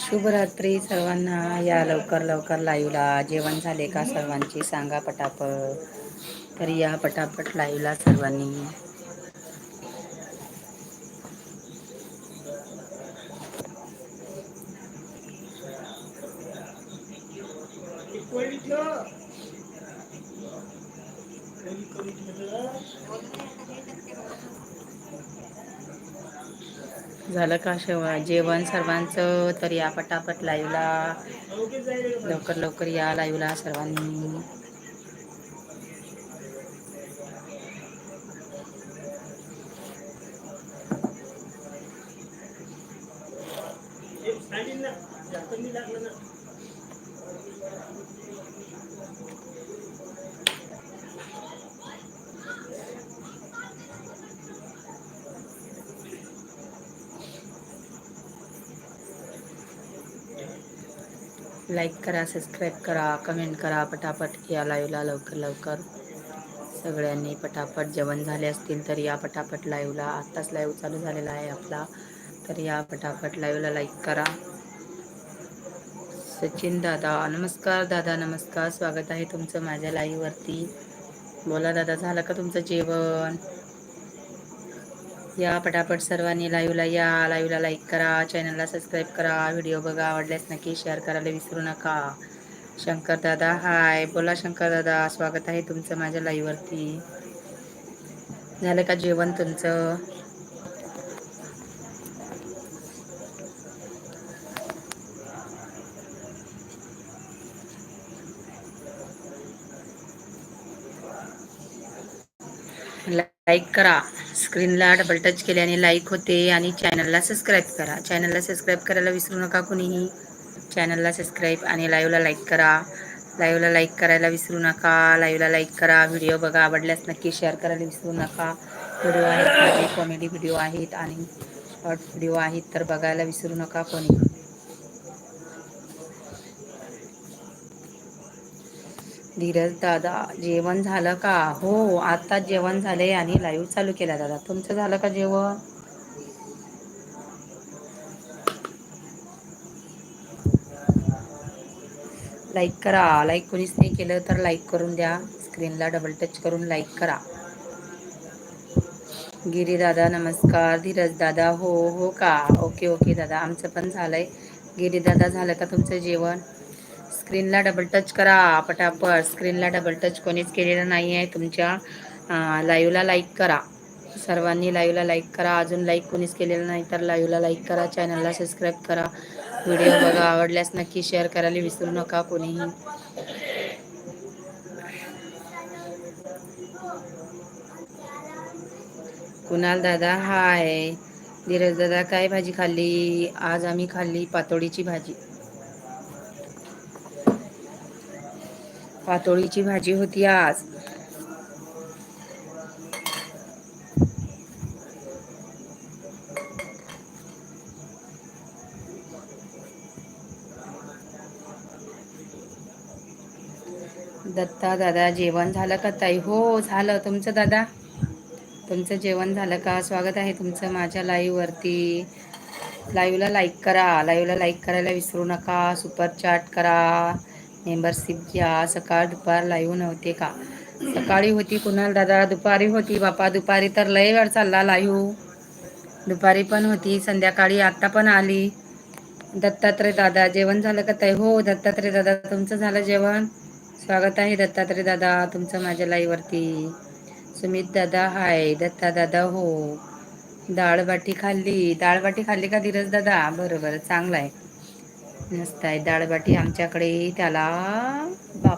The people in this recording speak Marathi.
शुभरात्री सर्वांना. या लवकर लवकर लाईव्हला जेवण झाले का सर्वांची सांगा पटापट. तर या पटापट लाईव्हला सर्वांनी. झालं का शेवा? जेवण सर्वांचं तर या पटापट लाईव्हला. लवकर लवकर या लाईव्हला सर्वांनी. लाईक करा सबस्क्राईब करा कमेंट करा पटापट या लाईव्हला लवकर लवकर. सगळ्यांनी पटापट जेवण झाले असतील तर या पटापट लाईव्हला आत्ताच लाईव्ह चालू झालेला आहे आपला. तर या पटापट लाईव्हला लाईक करा. सचिन दादा नमस्कार दादा नमस्कार. स्वागत आहे तुमचं माझ्या लाईव्हवरती बोला दादा झालं का तुमचं जेवण? या पटापट सर्वांनी लाईव्हला या लाईव्हला लाईक करा चॅनलला सबस्क्राईब करा व्हिडिओ बघा आवडल्यास नक्की शेअर करायला विसरू नका. शंकर दादा हाय. बोला शंकर दादा स्वागत आहे तुमचं माझ्या लाईव्हवरती. झालं का जेवण तुमचं? लाईक करा. स्क्रीनला डबल टच केल्याने लाईक होते आणि चॅनलला सबस्क्राईब करा. चॅनलला सबस्क्राईब करायला विसरू नका कुणीही. चॅनलला सबस्क्राईब आणि लाईव्हला लाईक करा. लाईव्हला लाईक करायला विसरू नका. लाईव्हला लाईक करा. व्हिडिओ बघा. आवडल्यास नक्की शेअर करायला विसरू नका. व्हिडिओ आहेत कॉमेडी व्हिडिओ आहेत आणि शॉर्ट व्हिडिओ आहेत तर बघायला विसरू नका कोणी. धीरज दादा जेवण झालं का? हो आता जेवण झाले आणि लाईव्ह चालू केला दादा. तुमचं झालं का जेवण? लाईक करा. लाईक कोणीच नाही केलं तर लाईक करून द्या. स्क्रीनला डबल टच करून लाईक करा. गिरी दादा नमस्कार. धीरज दादा हो हो का? ओके ओके दादा. आमचं पण झालंय. गिरी दादा झालं का तुमचं जेवण? स्क्रीनला डबल टच करा पटापट. स्क्रीनला डबल टच कोणीच केलेलं नाही आहे तुमच्या लाईव्हला लाईक करा. सर्वांनी लाईव्हला लाईक करा. अजून लाईक कोणीच केलेलं नाही तर लाईव्हला लाईक करा. चॅनलला सबस्क्राईब करा. व्हिडिओ बघा. आवडल्यास नक्की शेअर करायला विसरू नका कोणीही. कुणाल दादा हाय धीरज दादा काय भाजी खाल्ली? आज आम्ही खाल्ली पातोडीची भाजी. पातोळीची भाजी होती आज. दत्ता दादा जेवण झालं का ताई? हो झालं. तुमचं दादा? तुमचं जेवण झालं का? स्वागत आहे तुमचं माझ्या लाईव्हवरती लाईव्हला लाईक करा. लाईव्हला लाईक करायला विसरू नका. सुपर चॅट करा. मेंबरशिप घ्या सकाळ दुपार लाईव्ह नव्हते का? सकाळी होती कुणाल दादा? दुपारी होती बापा दुपारी तर लय वेळ चालला लाईव्ह. दुपारी पण होती संध्याकाळी आत्ता पण आली. दत्तात्रय दादा जेवण झालं का ताई? हो दत्तात्रय दादा तुमचं झालं जेवण? स्वागत आहे दत्तात्रय दादा तुमचं माझ्या लाईव्हवरती. सुमित दादा हाय. दत्ता दादा हो. डाळबाटी खाल्ली. डाळबाटी खाल्ली का धीरज दादा? बरोबर चांगला चांगलं आहे. मस्त आहे. डाळबाटी आमच्याकडे त्याला बाप